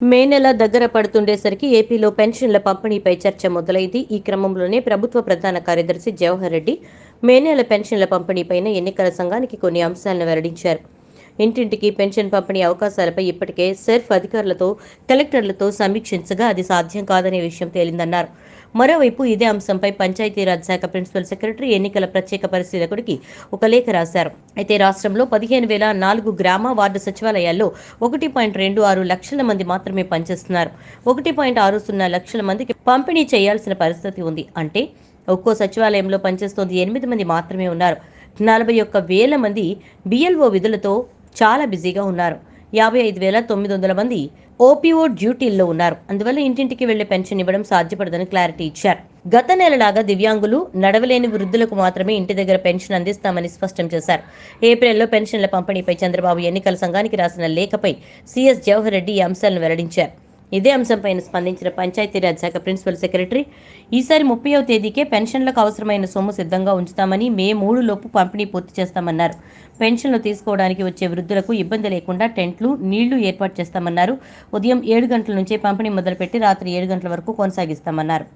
మే నెల దగ్గర పడుతుండేసరికి ఏపీలో పెన్షన్ల పంపిణీపై చర్చ మొదలైంది. ఈ క్రమంలోనే ప్రభుత్వ ప్రధాన కార్యదర్శి జవహర్ రెడ్డి మే నెల పెన్షన్ల పంపిణీపైన ఎన్నికల సంఘానికి కొన్ని అంశాలను వెల్లడించారు. ఇంటింటికి పెన్షన్ పంపిణీ అవకాశాలపై ఇప్పటికే సెర్ఫ్ అధికారులతో కలెక్టర్లతో సమీక్షించగా అది సాధ్యం కాదనే విషయం తేలిందన్నారు. మరోవైపు ఇదే అంశంపై పంచాయతీరాజ్ శాఖ ప్రిన్సిపల్ సెక్రటరీ ఎన్నికల ప్రత్యేక పరిశీలకుడికి ఒక లేఖ రాశారు. అయితే రాష్ట్రంలో పదిహేను వేల నాలుగు గ్రామ వార్డు సచివాలయాల్లో ఒకటి పాయింట్ రెండు ఆరు లక్షల మంది మాత్రమే పనిచేస్తున్నారు. ఒకటి పాయింట్ ఆరు సున్నా లక్షల మందికి పంపిణీ చేయాల్సిన పరిస్థితి ఉంది. అంటే ఒక్కో సచివాలయంలో పనిచేస్తోంది ఎనిమిది మంది మాత్రమే ఉన్నారు. నలభై ఒక్క వేల మంది బిఎల్ఓ విధులతో చాలా బిజీగా ఉన్నారు. యాభై ఐదు వేల తొమ్మిది వందల మంది ఓపీఓ డ్యూటీల్లో ఉన్నారు. అందువల్ల ఇంటింటికి వెళ్ళే పెన్షన్ ఇవ్వడం సాధ్యపడదని క్లారిటీ ఇచ్చారు. గత నెలలాగా దివ్యాంగులు నడవలేని వృద్ధులకు మాత్రమే ఇంటి దగ్గర పెన్షన్ అందిస్తామని స్పష్టం చేశారు. ఏప్రిల్లో పెన్షన్ల పంపిణీపై చంద్రబాబు ఎన్నికల సంఘానికి రాసిన లేఖపై సీఎస్ జవహర్ రెడ్డి ఈ అంశాలను వెల్లడించారు. ఇదే అంశంపైన స్పందించిన పంచాయతీరాజ్ శాఖ ప్రిన్సిపల్ సెక్రటరీ ఈసారి ముప్పైవ తేదీకే పెన్షన్లకు అవసరమైన సొమ్ము సిద్ధంగా ఉంచుతామని మే మూడు లోపు పంపిణీ పూర్తి చేస్తామన్నారు. పెన్షన్లు తీసుకోవడానికి వచ్చే వృద్ధులకు ఇబ్బంది లేకుండా టెంట్లు నీళ్ళు ఏర్పాటు చేస్తామన్నారు. ఉదయం ఏడు గంటల నుంచే పంపిణీ మొదలుపెట్టి రాత్రి ఏడు గంటల వరకు కొనసాగిస్తామన్నారు.